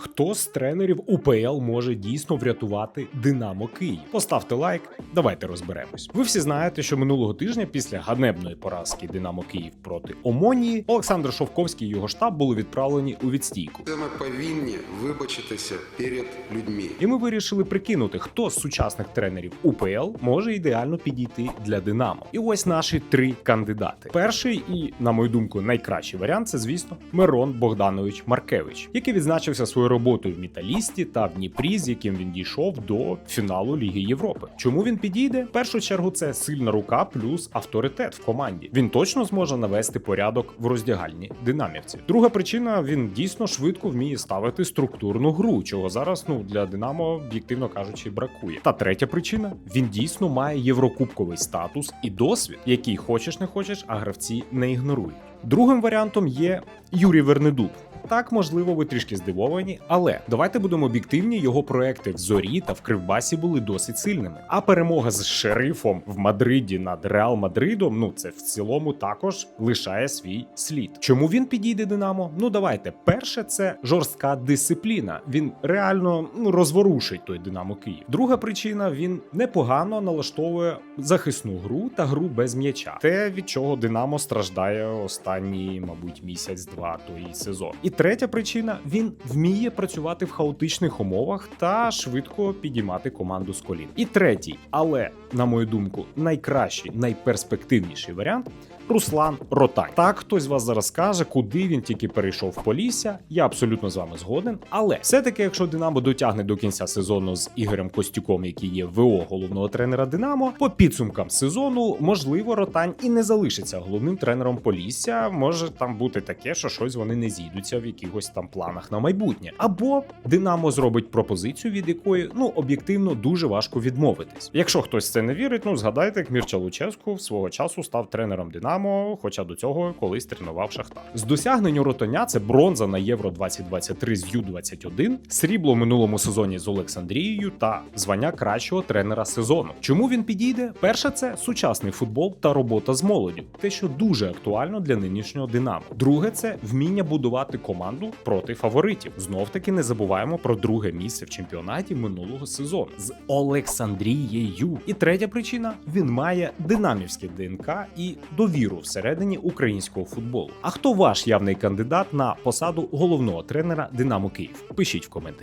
Хто з тренерів УПЛ може дійсно врятувати Динамо Київ? Поставте лайк, давайте розберемось. Ви всі знаєте, що минулого тижня після ганебної поразки Динамо Київ проти Омонії Олександр Шовковський і його штаб були відправлені у відстійку. Це ми повинні вибачитися перед людьми. І ми вирішили прикинути, хто з сучасних тренерів УПЛ може ідеально підійти для Динамо. І ось наші три кандидати. Перший і, на мою думку, найкращий варіант це, звісно, Мирон Богданович Маркевич, який відзначився роботою в Металісті та в Дніпрі, з яким він дійшов до фіналу Ліги Європи. Чому він підійде? В першу чергу це сильна рука плюс авторитет в команді. Він точно зможе навести порядок в роздягальні динамівців. Друга причина він дійсно швидко вміє ставити структурну гру, чого зараз ну для Динамо, об'єктивно кажучи, бракує. Та третя причина він дійсно має єврокубковий статус і досвід, який хочеш не хочеш, а гравці не ігнорують. Другим варіантом є Юрій Вернедуб. Так, можливо, ви трішки здивовані, але давайте будемо об'єктивні. Його проекти в зорі та в Кривбасі були досить сильними. А перемога з шерифом в Мадриді над Реал Мадридом, ну це в цілому також лишає свій слід. Чому він підійде Динамо? Ну давайте. Перше, це жорстка дисципліна. Він реально ну розворушить той Динамо Київ. Друга причина він непогано налаштовує захисну гру та гру без м'яча. Те, від чого Динамо страждає останні, мабуть, місяць-два той сезон. І третя причина він вміє працювати в хаотичних умовах та швидко підіймати команду з колін. І третій, але на мою думку, найкращий, найперспективніший варіант. Руслан Ротань. Так, хтось вас зараз скаже, куди він тільки перейшов в Полісся. Я абсолютно з вами згоден. Але все-таки, якщо Динамо дотягне до кінця сезону з Ігорем Костюком, який є ВО головного тренера Динамо, по підсумкам сезону, можливо, Ротань і не залишиться головним тренером Полісся. Може там бути таке, що щось вони не зійдуться якихось там планах на майбутнє. Або Динамо зробить пропозицію, від якої ну об'єктивно дуже важко відмовитись. Якщо хтось це не вірить, ну згадайте, як Мірча Луческу свого часу став тренером Динамо, хоча до цього колись тренував Шахтар. З досягнень у Ротоня це бронза на Євро 2023 з Ю-21, срібло в минулому сезоні з Олександрією та звання кращого тренера сезону. Чому він підійде? Перше, це сучасний футбол та робота з молоддю, те, що дуже актуально для нинішнього Динамо. Друге, це вміння будувати команду проти фаворитів. Знов таки не забуваємо про друге місце в чемпіонаті минулого сезону з Олександрією. І третя причина він має динамівське ДНК і довіру всередині українського футболу. А хто ваш явний кандидат на посаду головного тренера Динамо Київ? Пишіть в коментарі.